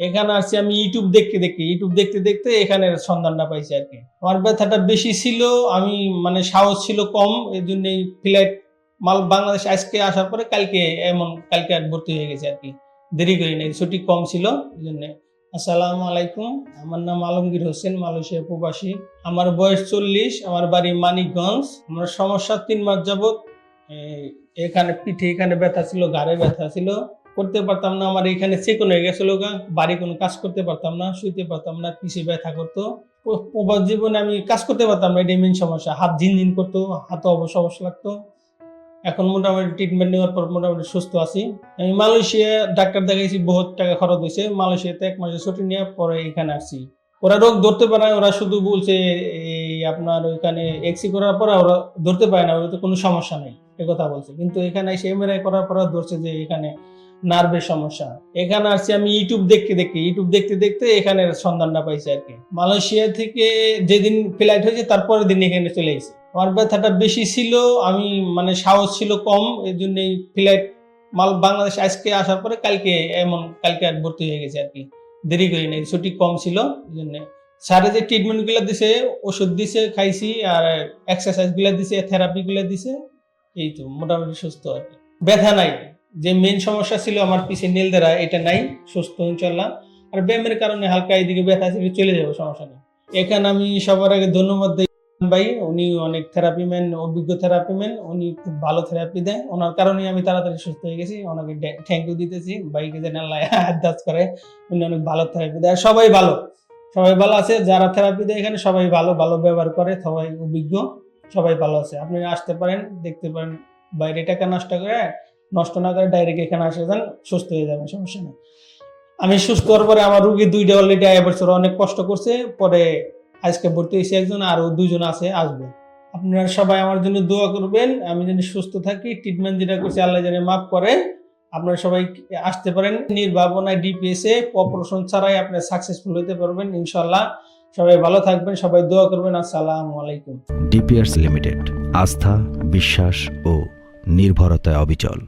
এখানে আসছি আমি ইউটিউব দেখতে দেখতে ইউটিউব দেখতে দেখতে এখানে সন্ধানটা পাইছি আর কি। আমার ব্যথাটা বেশি ছিল, আমি মানে সাহস ছিল কম এই জন্য ফ্লাইট মাল বাংলাদেশ আজকে আসার পরে কালকে এমন, কালকে আর ভর্তি হয়ে গেছে আর কি। দেরি করি নাই, ছুটি কম ছিল এই জন্য আসসালামু আলাইকুম, আমার নাম আলমগীর হোসেন, মালয়েশিয়া প্রবাসী। আমার বয়স চল্লিশ, আমার বাড়ি মানিকগঞ্জ। আমার সমস্যা তিন মাস যাবত এখানে পিঠে এখানে ব্যথা ছিল, ঘাড়ে ব্যথা ছিল। করতে পারতাম না আমার এখানে চেকন হয়ে গেছিল বাড়ি কোনো কাজ করতে পারতাম না শুইতে পারতাম না পিছে ব্যথা করতো জীবনে আমি কাজ করতে পারতাম না এটাই মেন সমস্যা। হাত ঝিনঝিন করতো হাতে অবশ্য অবশ্য লাগতো। এখন মোটামুটি ট্রিটমেন্ট নেওয়ার পর মোটামুটি সুস্থ আছি। আমি মালয়েশিয়া ডাক্তার দেখাইছি বহুত টাকা খরচ হয়েছে মালয়েশিয়াতে এক মাসের ছুটি নিয়ে পরে এখানে আসছি। ওরা রোগ ধরতে পারে না, ওরা শুধু বলছে এই আপনার ওইখানে এক্সি করার পরে ওরা ধরতে পারে না ওরা তো কোনো সমস্যা নেই। কথা বলছে। কিন্তু এখানে এসে এমআরআই করার পর ধরছে যে এখানে নার্ভের সমস্যা। এখানে আসছি আমি ইউটিউব দেখতে দেখতে। ইউটিউব দেখতে দেখতে এখানে সন্ধানটা পাইছি আর কি। মালয়েশিয়া থেকে যেদিন ফ্লাইট হয়েছে তারপরের দিন এখানে চলে এসেছি। আমার ব্যথাটা বেশি ছিল, আমি মানে সাহস ছিল কম এই জন্য ফ্লাইট মাল বাংলাদেশ আজকে আসার পরে কালকে এমন, কালকে আর ভর্তি হয়ে গেছে আর কি। দেরি করি নাই, ছুটি কম ছিল এই জন্য স্যারে যে ট্রিটমেন্টগুলো দিছে, ওষুধ দিছে, খাইছি, আর এক্সারসাইজগুলো দিছে থেরাপি গুলো দিছে এই তো, মোটামুটি সুস্থ আর কি। ব্যথা নাই। যে মেন সমস্যা ছিল আমার পিছে নীল দ্বারা, এটা নাই, সুস্থ ইনশাল্লাহ আর ব্যায়ামের কারণে হালকা এইদিকে ব্যথা ছিল চলে যাবে, সমস্যা নেই। এখানে আমি সবার আগে ধন্যবাদ দিই ভাই, উনি অনেক থেরাপি ম্যান অভিজ্ঞ থেরাপি ম্যান উনি খুব ভালো থেরাপি দেয় ওনার কারণে আমি তাড়াতাড়ি সুস্থ হয়ে গেছি, ওনাকে থ্যাংক ইউ দিতেছি। বাইকে যেন আদাস করে, উনি অনেক ভালো থেরাপি দেয়। সবাই ভালো সবাই ভালো আছে, যারা থেরাপি দেয় এখানে সবাই ভালো ভালো ব্যবহার করে, সবাই অভিজ্ঞ। সবাই ভালো আছে। আপনি আসতে পারেন, দেখতে পারেন। বাইরে টাকা নষ্ট করে, নষ্ট না করে ডাইরেক্ট এখানে আসে যান, সুস্থ হয়ে যাবেন, সমস্যা নেই। আমি সুস্থ হওয়ার পরে আমার রুগী দুইটা অলরেডি আয় বছর অনেক কষ্ট করছে। পরে আজকে ভর্তি হয়েছে একজন আরও দুইজন আছে, আসবে। আপনারা সবাই আমার জন্য দোয়া করবেন, আমি যেন সুস্থ থাকি ট্রিটমেন্ট যেটা করছি, আল্লাহ যেন মাফ করে। আপনারা সবাই আসতে পারেন। নির্ভাবনায় ডিপিএস এ অপারেশন ছাড়াই আপনি সাকসেসফুল হতে পারবেন ইনশাল্লাহ সবাই ভালো থাকবেন, সবাই দোয়া করবেন। আসসালামু আলাইকুম। ডিপিয়ার্স লিমিটেড, আস্থা, বিশ্বাস ও নির্ভরতায় অবিচল।